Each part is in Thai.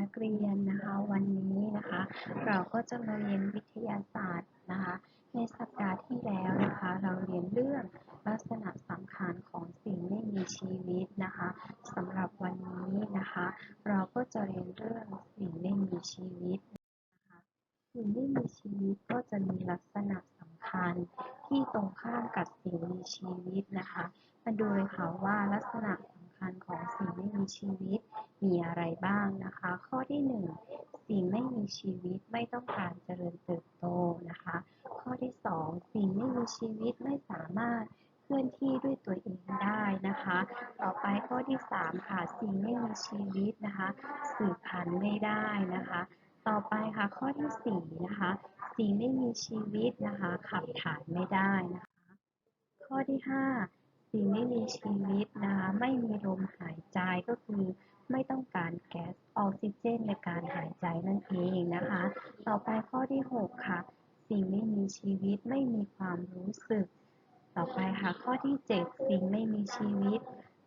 นักเรียนนะคะวันนี้นะคะ เราก็จะมาเรียนวิทยาศาสตร์นะคะ ในสัปดาห์ที่แล้วนะคะ เราเรียนเรื่องลักษณะสำคัญของสิ่งไม่มีชีวิตนะคะสำหรับวันนี้นะคะ เราก็จะเรียนเรื่องสิ่งไม่มีชีวิตนะคะสิ่งไม่มีชีวิตก็จะมีลักษณะสำคัญที่ตรงข้ามกับสิ่งมีชีวิตนะคะ มาดูเลยค่ะว่าลักษณะส คัญของสิ่งไม่มีชีวิตมีอะไรบ้างนะคะ ข้อที่หนึ่งสิ่งไม่มีชีวิตไม่ต้องการเจริญเติบโตนะคะ ข้อที่สองสิ่งไม่มีชีวิตไม่สามารถเคลื่อนที่ด้วยตัวเองได้นะคะ ต่อไปข้อที่สามค่ะ สิ่งไม่มีชีวิตนะคะ สืบพันธุ์ไม่ได้นะคะ ต่อไปค่ะข้อที่สี่นะคะ สิ่งไม่มีชีวิตนะคะ ขับถ่ายไม่ได้นะคะ ข้อที่ห้า สิ่งไม่มีชีวิตนะคะไม่มีลมหายใจก็คือไม่ต้องการแก๊สออกซิเจนในการหายใจนั่นเองนะคะ ต่อไปข้อที่หกค่ะ สิ่งไม่มีชีวิตไม่มีความรู้สึก ต่อไปค่ะข้อที่เจ็ดสิ่งไม่มีชีวิต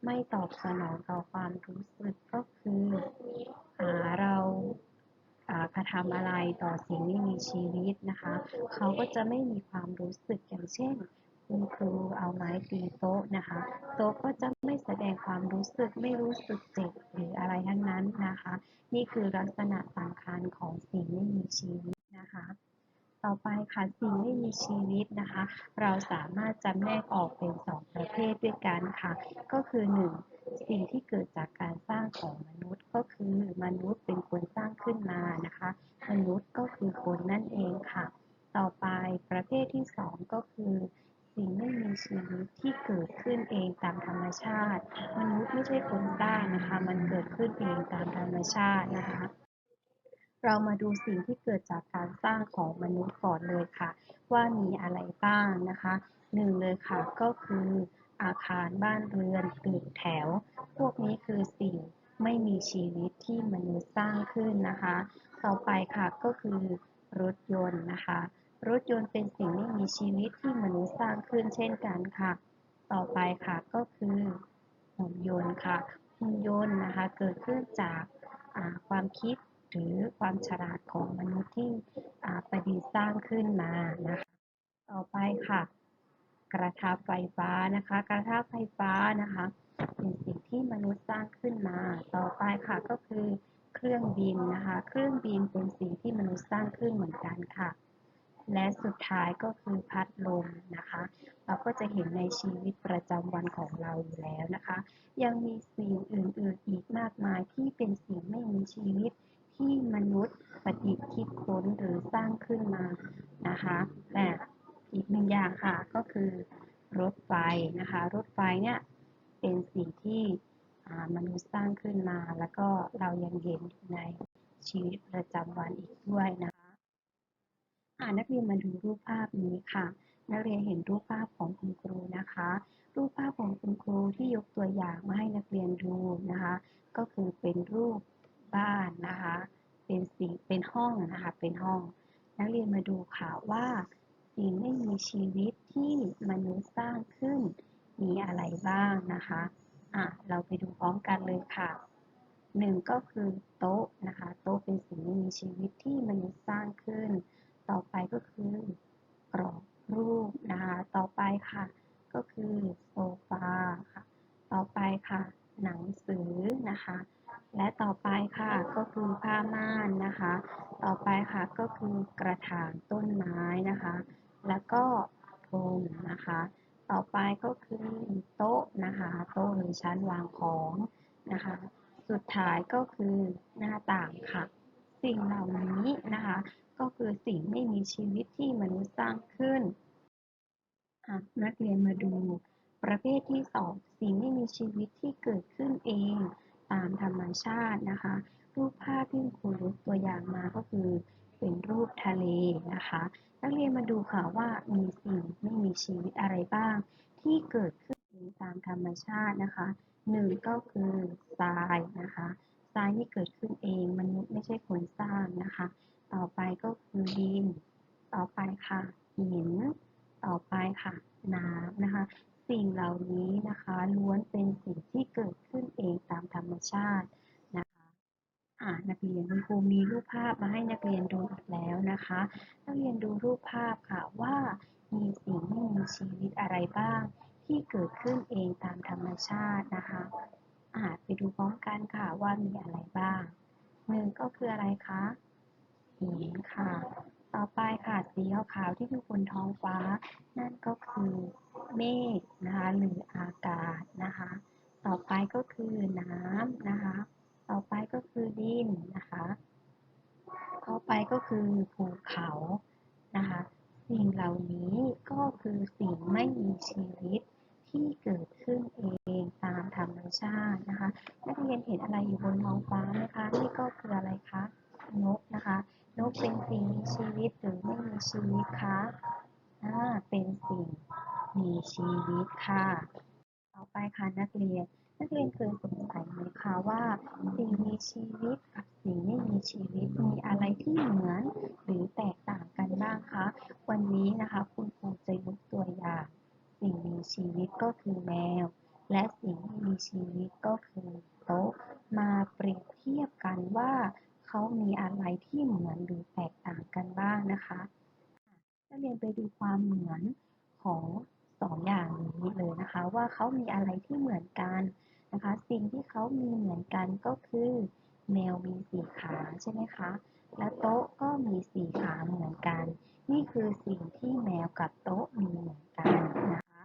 ไม่ตอบสนองต่อความรู้สึกก็คืออเราอ่ากระทำอะไรต่อสิ่งไม่มีชีวิตนะคะ เขาก็จะไม่มีความรู้สึกอย่างเช่น คุณครูเอาไม้ตีโต๊ะนะคะ โต๊ะก็จะไม่แสดงความรู้สึกไม่รู้สึกเจ็บหรืออะไรทั้งนั้นนะคะ นี่คือลักษณะสำคัญของสิ่งไม่มีชีวิตนะคะ ต่อไปค่ะสิ่งไม่มีชีวิตนะคะ เราสามารถจำแนกออกเป็นสองประเภทด้วยกันค่ะ ก็คือหนึ่งสิ่งที่เกิดจากการสร้างของมนุษย์ ก็คือมนุษย์เป็นคนสร้างขึ้นมานะคะ มนุษย์ก็คือคนนั่นเองค่ะ ต่อไปประเภทที่สองก็คือ สิ่งไม่มีชีวิตที่เกิดขึ้นเองตามธรรมชาติ มนุษย์ไม่ใช่คนสร้างนะคะ มันเกิดขึ้นเองตามธรรมชาตินะคะเรามาดูสิ่งที่เกิดจากการสร้างของมนุษย์ก่อนเลยค่ะ ว่ามีอะไรบ้างนะคะหนึ่งเลยค่ะก็คืออาคารบ้านเรือนตึกแถว พวกนี้คือสิ่งไม่มีชีวิตที่มนุษย์สร้างขึ้นนะคะ ต่อไปค่ะก็คือรถยนต์นะคะ รถยนต์เป็นสิ่งไม่มีชีวิตที่มนุษย์สร้างขึ้นเช่นกันค่ะ ต่อไปค่ะก็คือหุ่นยนต์ค่ะ หุ่นยนต์นะคะเกิดขึ้นจากความคิดหรือความฉลาดของมนุษย์ที่ประดิษฐ์สร้างขึ้นมานะคะ ต่อไปค่ะ กระทะไฟฟ้านะคะ กระทะไฟฟ้านะคะเป็นสิ่งที่มนุษย์สร้างขึ้นมา ต่อไปค่ะก็คือเครื่องบินนะคะ เครื่องบินเป็นสิ่งที่มนุษย์สร้างขึ้นเหมือนกันค่ะ และสุดท้ายก็คือพัดลมนะคะ เราก็จะเห็นในชีวิตประจำวันของเราอยู่แล้วนะคะ ยังมีสิ่งอื่นๆอีกมากมายที่เป็นสิ่งไม่มีชีวิตที่มนุษย์ประดิษฐ์คิดค้นหรือสร้างขึ้นมานะคะแต่อีกหนึ่งอย่างค่ะก็คือรถไฟนะคะ รถไฟเนี่ยเป็นสิ่งที่มนุษย์สร้างขึ้นมา แล้วก็เรายังเห็นในชีวิตประจำวันอีกด้วยนะ คะนักเรียนมาดูรูปภาพนี้ค่ะ นักเรียนเห็นรูปภาพของคุณครูนะคะ รูปภาพของคุณครูที่ยกตัวอย่างมาให้นักเรียนดูนะคะ ก็คือเป็นรูปบ้านนะคะ เป็นสิ่งเป็นห้องนะคะ เป็นห้อง นักเรียนมาดูค่ะว่าสิ่งไม่มีชีวิตที่มนุษย์สร้างขึ้น มีอะไรบ้างนะคะอะเราไปดูพร้อมกันเลยค่ะหนึ่งก็คือโต๊ะนะคะ โต๊ะเป็นสิ่งไม่มีชีวิตที่มนุษย์สร้างขึ้น ต่อไปก็คือกรอบรูปนะคะ ต่อไปค่ะ ก็คือโซฟาค่ะ ต่อไปค่ะ หนังสือนะคะ และต่อไปค่ะก็คือผ้าม่านนะคะ ต่อไปค่ะก็คือกระถางต้นไม้นะคะ แล้วก็พรมนะคะ ต่อไปก็คือโต๊ะนะคะ โต๊ะหรือชั้นวางของนะคะ สุดท้ายก็คือหน้าต่างค่ะ สิ่งเหล่านี้นะคะ ก็คือสิ่งไม่มีชีวิตที่มนุษย์สร้างขึ้นนักเรียนมาดู ประเภทที่สองสิ่งไม่มีชีวิตที่เกิดขึ้นเอง ตามธรรมชาตินะคะ รูปภาพที่ครูยกตัวอย่างมาก็คือ เป็นรูปทะเลนะคะ นักเรียนมาดูค่ะว่ามีสิ่งไม่มีชีวิตอะไรบ้าง ที่เกิดขึ้นเองตามธรรมชาตินะคะหนึ่งก็คือทรายนะคะทรายที่เกิดขึ้นเองมนุษย์ไม่ใช่คนสร้างนะคะ ต่อไปก็คือดิน ต่อไปค่ะหิน ต่อไปค่ะน้ำนะคะ สิ่งเหล่านี้นะคะล้วนเป็นสิ่งที่เกิดขึ้นเองตามธรรมชาตินะคะอ่านักเรียนคุณครูมีรูปภาพมาให้นักเรียนดูอีกแล้วนะคะ นักเรียนดูรูปภาพค่ะว่ามีสิ่งไม่มีชีวิตอะไรบ้าง ที่เกิดขึ้นเองตามธรรมชาตินะคะอ่าไปดูพร้อมกันค่ะว่ามีอะไรบ้างหนึ่งก็คืออะไรคะ หินค่ะ ต่อไปค่ะสีขาวๆที่อยู่บนท้องฟ้า นั่นก็คือเมฆนะคะหรืออากาศนะคะ ต่อไปก็คือน้ำนะคะ ต่อไปก็คือดินนะคะ ต่อไปก็คือภูเขานะคะสิ่งเหล่านี้ก็คือสิ่งไม่มีชีวิตที่เกิดขึ้นเองตามธรรมชาตินะคะ นักเรียนเห็นอะไรอยู่บนท้องฟ้าไหมคะ นี่ก็คืออะไรคะ นกนะคะ นกเป็นสิ่งมีชีวิตหรือไม่มีชีวิตคะอ่าเป็นสิ่งมีชีวิตค่ะ ต่อไปค่ะนักเรียน นักเรียนเคยสงสัยไหมคะว่า สิ่งมีชีวิตกับสิ่งไม่มีชีวิตมีอะไรที่เหมือน หรือแตกต่างกันบ้างคะ วันนี้นะคะคุณครูจะยกตัวอย่าง สิ่งมีชีวิตก็คือแมว และสิ่งไม่มีชีวิตก็คือโต๊ะมาเปรียบเทียบกันว่า เขามีอะไรที่เหมือนหรือแตกต่างกันบ้างนะคะนักเรียนไปดูความเหมือนของสองอย่างนี้เลยนะคะ ว่าเขามีอะไรที่เหมือนกันนะคะ สิ่งที่เขามีเหมือนกันก็คือแมวมีสี่ขาใช่ไหมคะ และโต๊ะก็มีสี่ขาเหมือนกัน นี่คือสิ่งที่แมวกับโต๊ะมีเหมือนกันนะคะ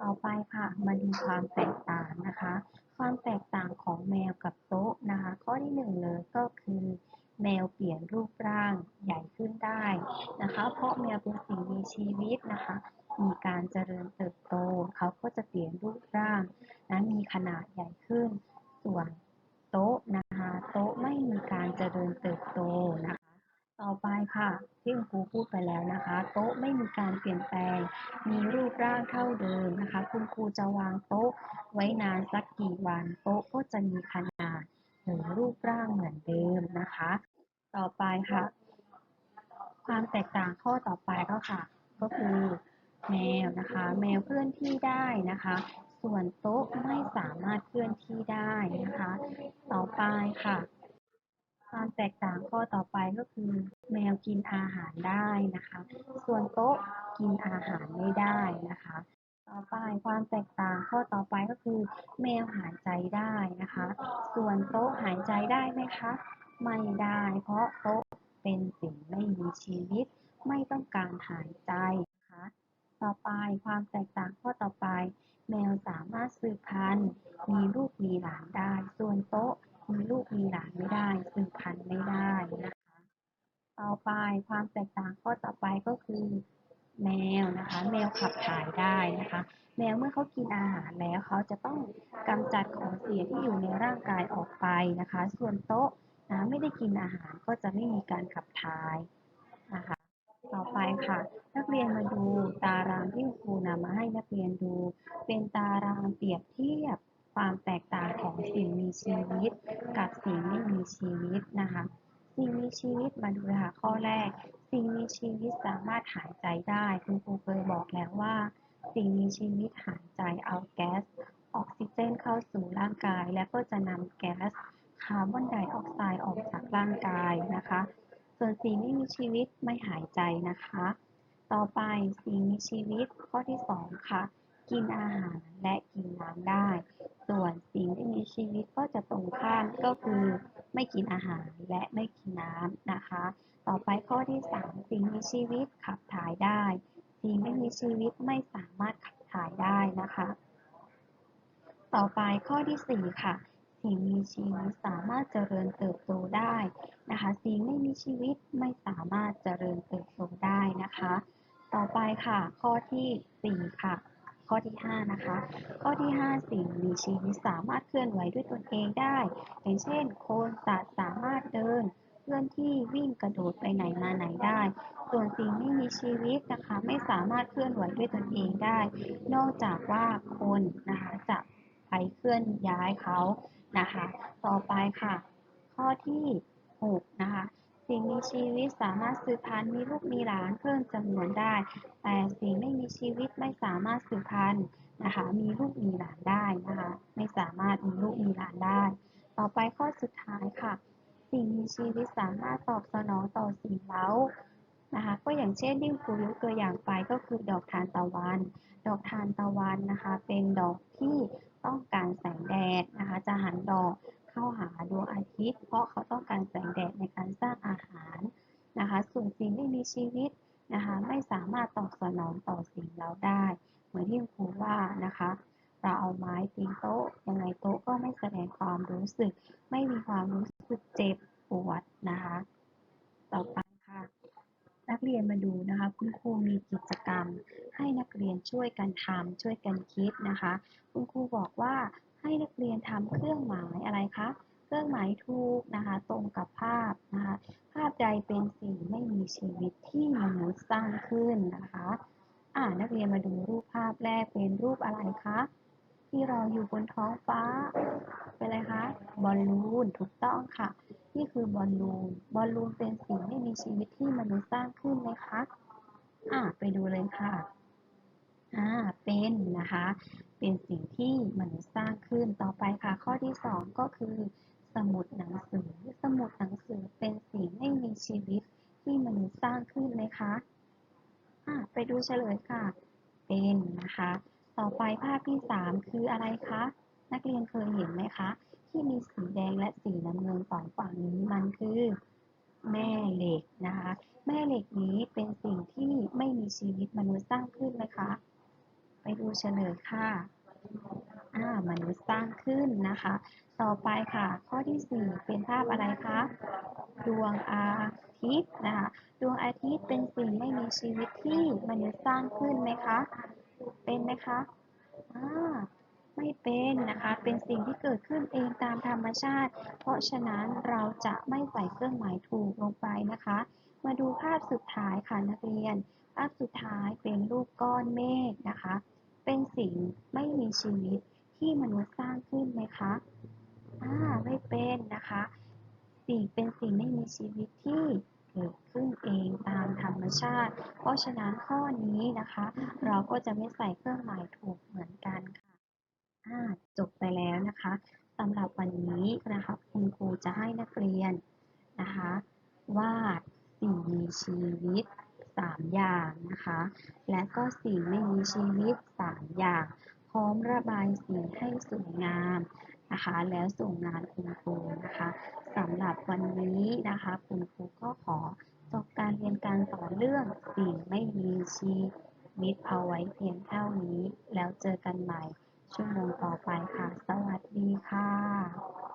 ต่อไปค่ะมาดูความแตกต่างนะคะ ความแตกต่างของแมวกับโต๊ะนะคะ ข้อที่หนึ่งเลยก็คือ แมวเปลี่ยนรูปร่างใหญ่ขึ้นได้นะคะ เพราะแมวเป็นสิ่งมีชีวิตนะคะ มีการเจริญเติบโต เขาก็จะเปลี่ยนรูปร่างนะมีขนาดใหญ่ขึ้น ส่วนโต๊ะนะคะ โต๊ะไม่มีการเจริญเติบโตนะคะ ต่อไปค่ะ ที่คุณครูพูดไปแล้วนะคะ โต๊ะไม่มีการเปลี่ยนแปลง มีรูปร่างเท่าเดิมนะคะ คุณครูจะวางโต๊ะไว้นานสักกี่วัน โต๊ะก็จะมีขนาดหรือรูปร่างเหมือนเดิมนะคะ ต่อไปค่ะ ความแตกต่างข้อต่อไปก็ค่ะ ก็คือแมวนะคะ แมวเคลื่อนที่ได้นะคะ ส่วนโต๊ะไม่สามารถเคลื่อนที่ได้นะคะ ต่อไปค่ะ ความแตกต่างข้อต่อไปก็คือ แมวกินอาหารได้นะคะ ส่วนโต๊ะกินอาหารไม่ได้นะคะ ต่อไปความแตกต่างข้อต่อไปก็คือ แมวหายใจได้นะคะ ส่วนโต๊ะหายใจได้ไหมคะ ไม่ได้ เพราะโต๊ะเป็นสิ่งไม่มีชีวิต ไม่ต้องการหายใจนะคะ ต่อไปความแตกต่างข้อต่อไป แมวสามารถสืบพันธุ์มีลูกมีหลานได้ ส่วนโต๊ะ มีลูกมีหลานไม่ได้สืบพันธุ์ไม่ได้นะคะ ต่อไปความแตกต่างข้อต่อไปก็คือ แมวนะคะ แมวขับถ่ายได้นะคะ แมวเมื่อเขากินอาหารแล้วเขาจะต้องกำจัดของเสียที่อยู่ในร่างกายออกไปนะคะ ส่วนโต๊ะนะไม่ได้กินอาหารก็จะไม่มีการขับถ่ายนะคะ ต่อไปค่ะ นักเรียนมาดูตารางที่ครูนำมาให้นักเรียนดู เป็นตารางเปรียบเทียบ ความแตกต่างของสิ่งมีชีวิต กับสิ่งไม่มีชีวิตนะคะสิ่งมีชีวิตมาดูนะคะข้อแรก สิ่งมีชีวิตสามารถหายใจได้ คุณครูเคยบอกแล้วว่า สิ่งมีชีวิตหายใจเอาแก๊สออกซิเจนเข้าสู่ร่างกาย และก็จะนำแก๊สคาร์บอนไดออกไซด์ออกจากร่างกายนะคะ ส่วนสิ่งไม่มีชีวิตไม่หายใจนะคะ ต่อไปสิ่งมีชีวิตข้อที่สองค่ะ กินอาหารและกินน้ำได้ ส่วนสิ่งที่มีชีวิตก็จะตรงข้ามก็คือไม่กินอาหารและไม่กินน้ำนะคะ ต่อไปข้อที่สามสิ่งมีชีวิตขับถ่ายได้ สิ่งไม่มีชีวิตไม่สามารถขับถ่ายได้นะคะ ต่อไปข้อที่สี่ค่ะ สิ่งมีชีวิตสามารถเจริญเติบโตได้นะคะ สิ่งไม่มีชีวิตไม่สามารถเจริญเติบโตได้นะคะ ต่อไปค่ะ ข้อที่สี่ค่ะ ข้อที่ห้านะคะ ข้อที่ห้าสิ่งมีชีวิตสามารถเคลื่อนไหวด้วยตนเองได้ อย่างเช่น โคนสัตว์สามารถเดินเคลื่อนที่วิ่งกระโดดไปไหนมาไหนได้ ส่วนสิ่งไม่มีชีวิตนะคะไม่สามารถเคลื่อนไหวด้วยตนเองได้ นอกจากว่าคนนะคะจะไปเคลื่อนย้ายเขานะคะ ต่อไปค่ะ ข้อที่หกนะคะ สิ่งมีชีวิตสามารถสืบพันธุ์มีลูกมีหลานเพิ่มจำนวนได้ แต่สิ่งไม่มีชีวิตไม่สามารถสืบพันธุ์นะคะ มีลูกมีหลานได้นะคะ ไม่สามารถมีลูกมีหลานได้ ต่อไปข้อสุดท้ายค่ะ สิ่งมีชีวิตสามารถตอบสนองต่อสิ่งเร้านะคะ ก็อย่างเช่นที่ครูยกตัวอย่างไปก็คือดอกทานตะวัน ดอกทานตะวันนะคะ เป็นดอกที่ต้องการแสงแดดนะคะ จะหันดอก เข้าหาดวงอาทิตย์ เพราะเขาต้องการแสงแดดในการสร้างอาหารนะคะ ส่วนสิ่งไม่มีชีวิตนะคะไม่สามารถตอบสนองต่อสิ่งเราได้ เหมือนที่ครูว่านะคะ เราเอาไม้ตีโต๊ะยังไงโต๊ะก็ไม่แสดงความรู้สึก ไม่มีความรู้สึกเจ็บปวดนะคะ ต่อไปค่ะ นักเรียนมาดูนะคะคุณครูมีกิจกรรม ให้นักเรียนช่วยกันทำช่วยกันคิดนะคะ คุณครูบอกว่า ให้นักเรียนทำเครื่องหมายอะไรคะ เครื่องหมายถูกนะคะ ตรงกับภาพนะคะ ภาพใดเป็นสิ่งไม่มีชีวิตที่มนุษย์สร้างขึ้นนะคะอ่านักเรียนมาดูรูปภาพแรกเป็นรูปอะไรคะ ที่เราอยู่บนท้องฟ้า เป็นอะไรคะ บอลลูนถูกต้องค่ะ นี่คือบอลลูน บอลลูนเป็นสิ่งไม่มีชีวิตที่มนุษย์สร้างขึ้นไหมคะอ่าไปดูเลยค่ะอ่าเป็นนะคะ เป็นสิ่งที่มนุษย์สร้างขึ้นต่อไปค่ะ ข้อที่สองก็คือ สมุดหนังสือ สมุดหนังสือเป็นสิ่งไม่มีชีวิตที่มนุษย์สร้างขึ้นไหมคะอ่าไปดูเฉลยค่ะ เป็นนะคะ ต่อไปภาพที่สามคืออะไรคะ นักเรียนเคยเห็นไหมคะ ที่มีสีแดงและสีน้ำเงินสองฝั่งนี้มันคือแม่เหล็กนะคะ แม่เหล็กนี้เป็นสิ่งที่ไม่มีชีวิตมนุษย์สร้างขึ้นไหมคะ ไปดูเฉลยค่ะอ่ามนุษย์สร้างขึ้นนะคะ ต่อไปค่ะ ข้อที่สี่เป็นภาพอะไรคะ ดวงอาทิตย์นะคะ ดวงอาทิตย์เป็นสิ่งไม่มีชีวิตที่มนุษย์สร้างขึ้นไหมคะ เป็นไหมคะอ่าไม่เป็นนะคะ เป็นสิ่งที่เกิดขึ้นเองตามธรรมชาติ เพราะฉะนั้นเราจะไม่ใส่เครื่องหมายถูกลงไปนะคะ มาดูภาพสุดท้ายค่ะนักเรียน ภาพสุดท้ายเป็นรูปก้อนเมฆนะคะ เป็นสิ่งไม่มีชีวิตที่มนุษย์สร้างขึ้นไหมคะ อ่า ไม่เป็นนะคะ สิ่งเป็นสิ่งไม่มีชีวิตที่เกิดขึ้นเองตามธรรมชาติ เพราะฉะนั้นข้อนี้นะคะ เราก็จะไม่ใส่เครื่องหมายถูกเหมือนกันค่ะ อ่า จบไปแล้วนะคะสำหรับวันนี้นะคะคุณครูจะให้นักเรียนนะคะวาดสิ่งมีชีวิต 3 อย่างนะคะ และก็สิ่งไม่มีชีวิต 3 อย่าง พร้อมระบายสีให้สวยงามนะคะ แล้วส่งงานคุณครูนะคะสำหรับวันนี้นะคะคุณครูก็ขอจบการเรียนการสอนเรื่องสิ่งไม่มีชีวิตเอาไว้เพียงเท่านี้ แล้วเจอกันใหม่ชั่วโมงต่อไปค่ะ สวัสดีค่ะ